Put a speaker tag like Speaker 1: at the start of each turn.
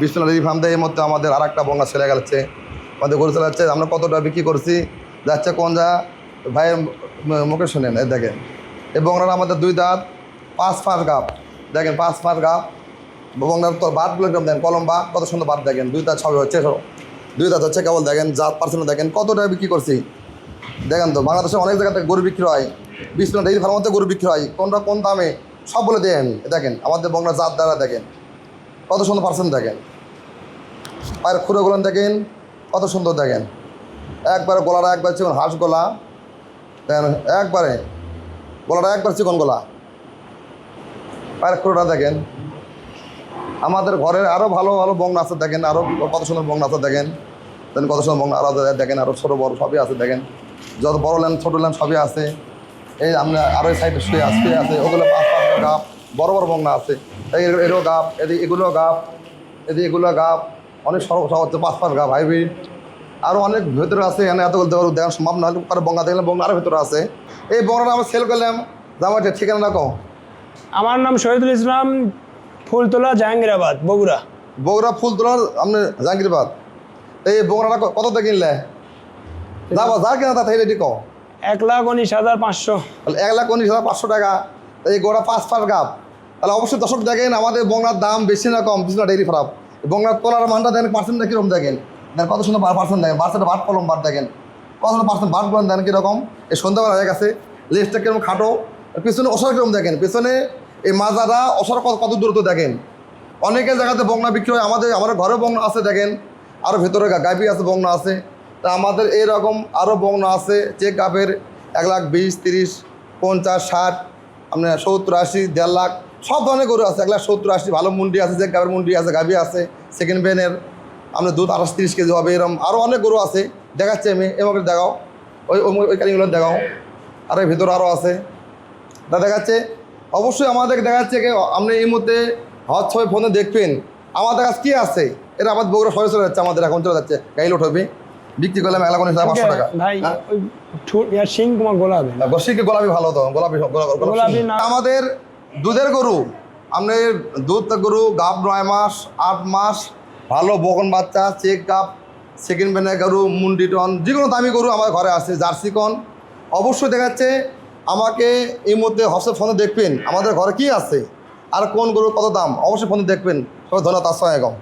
Speaker 1: Vishnu dairy farm এই মধ্যে আমাদের আর একটা বঙ্গা ছেলে গেছে। আমাদের গরু চালাচ্ছে আমরা কতটা বিক্রি করছি, যাচ্ছে কোন যা ভাইয়ের মুখে শুনেন এই দেখেন। এই বংলার আমাদের দুই দাঁত, পাঁচ পাঁচ গাপ। দেখেন, পাঁচ পাঁচ গাপ। বংলার তো বাদগুলো কীরকম দেখেন, কলম বাদ, কত সুন্দর বাদ, দেখেন। দুই দাঁত সবই হচ্ছে। দুই দাঁত হচ্ছে কেবল, দেখেন, জাত, পার্সেন্ট, দেখেন কত টাকা বিক্রি করছি। দেখেন তো, বাংলাদেশে অনেক জায়গাতে গরু বিক্রি হয়। বিষ্ণু ডেইরি ফার্মতে গরু বিক্রি হয়। কোনটা কোন দামে, সব বলে দেন, দেখেন। আমাদের বংলার জাত দ্বারা, দেখেন। কত সুন্দর পার্সেন্ট দেখেন। পায়ের খুঁড়োগুলো দেখেন, কত সুন্দর দেখেন। একবারে গলাটা একবার চিকন হাঁস গলা। দেখেন, একবারে গলাটা একবার চিকন গলা। পায়ের খুঁড়োটা দেখেন। আমাদের ঘরের আরও ভালো ভালো বংনা আছে দেখেন আরও কত সুন্দর বংনা আছে দেখেন। দেখেন কত সুন্দর বংনা আরও দেখেন আরও ছোটো বড় সবই আছে দেখেন। যত বড় ল্যান্ড ছোটো ল্যান্ড সবই আছে। এই আমরা আরও সাইডে শুয়ে শুয়ে আছে। ওগুলো পাঁচ পাঁচ বড় বড় বংনা আছে। এরও গাপ এদিকে এগুলো গাপ এদিকে এগুলো গাপ অনেক সড়ক হচ্ছে পাঁচ পাঁচ গাপ হাইব্রিড আরও অনেক ভেতরে আছে এখানে এত বলতে পারব দেখানো সম্ভব না হলে কারও বঙ্গা দেখলে বঙ্গা আরও ভেতরে আছে। এই বঙ্গাটা আমরা সেল করলাম আমার ঠিকানা রাখো
Speaker 2: আমার নাম শহীদুল ইসলাম ফুলতলা জাহাঙ্গীরাবাদ বগুড়া।
Speaker 1: বগুড়া ফুল তোলার আপনি জাহাঙ্গীরাবাদ। এই বগুড়াটা ক- কত দিয়ে কিনলে? যাব যা কিনা তা থাকলে এটি কো
Speaker 2: এক লাখ উনিশ হাজার পাঁচশো।
Speaker 1: এক লাখ উনিশ হাজার পাঁচশো টাকা। এই গোড়া পাঁচ পাঁচ গাপ তাহলে অবশ্যই দর্শক দেখেন, আমাদের বংলার দাম বেশি না কম বিষ্ণু ডেইরি খারাপ বংলার তোলার মানটা দেখেন পার্সেন্টটা কীরকম দেখেন? দেখেন কত সুন্দর পার্সেন্ট দেখেন। বার্সেন্ট বাট কলম বাট দেখেন। কত সুন্দর পার্সেন্ট বাটগুলো দেখেন কীরকম? এই সন্ধ্যাবেলা হয়ে গেছে, লেজটা কীরকম খাটো? পিছনে অসার কীরকম দেখেন? পিছনে এই মাজারা অসার কত কত দূরত্ব দেখেন? অনেকের জায়গাতে বংলা বিক্রি হয়, আমাদের আমাদের ঘরেও বংলা আছে দেখেন। আরও ভেতরে গা- গাভি আছে, বংলা আছে। তা আমাদের এইরকম আরও বংলা আছে চেক গাভের এক লাখ বিশ, তিরিশ, পঞ্চাশ, ষাট আপনার সত্তর আশি, দেড় লাখ, সব ধরনের গরু আছে। এক লাখ সত্তর আশি, ভালো মুন্ডি আছে, যে গাভের মুন্ডি আছে, গাভি আছে সেকেন্ড বেনের আপনার দুধ আঠাশ তিরিশ কেজি হবে এরকম আরও অনেক গরু আছে। দেখাচ্ছি আমি এমাকে দেখাও। ওই ওই ওই কারিগুলো দেখাও। আর এর ভিতরে আরও আছে। তা দেখাচ্ছে, অবশ্যই আমাদের দেখাচ্ছে কি, আপনি এই মুহূর্তে হজ ফোনে দেখবেন। আমাদের কাছে কী আছে? এটা আমাদের বগুড়া সরে চলে যাচ্ছে, আমাদের এখন চলে যাচ্ছে। গাড়ি লোট হবে। বিক্রি করলাম এক লাখ উনিশ হাজার পাঁচশো টাকা।
Speaker 2: ভাই
Speaker 1: হ্যাঁ?
Speaker 2: তোমার না
Speaker 1: গোলাপি ভালো তো? গোলাপি গোলাপি
Speaker 2: গোলাপি
Speaker 1: আমাদের দুধের গরু আপনার দুধ গরু গাপ নয় মাস আট মাস ভালো বকন বাচ্চা চেক গাপ সেকেন্ড বেনের গরু মুন্ডি টন যে কোনো দামি গরু আমার ঘরে আছে জার্সি কন। অবশ্যই দেখাচ্ছে আমাকে এই মধ্যে হসে ফোনে দেখবেন আমাদের ঘরে কি আছে আর কোন গরু কত দাম অবশ্যই ফোনে দেখবেন। সবাই ধন্যবাদ আসসালামাইকুম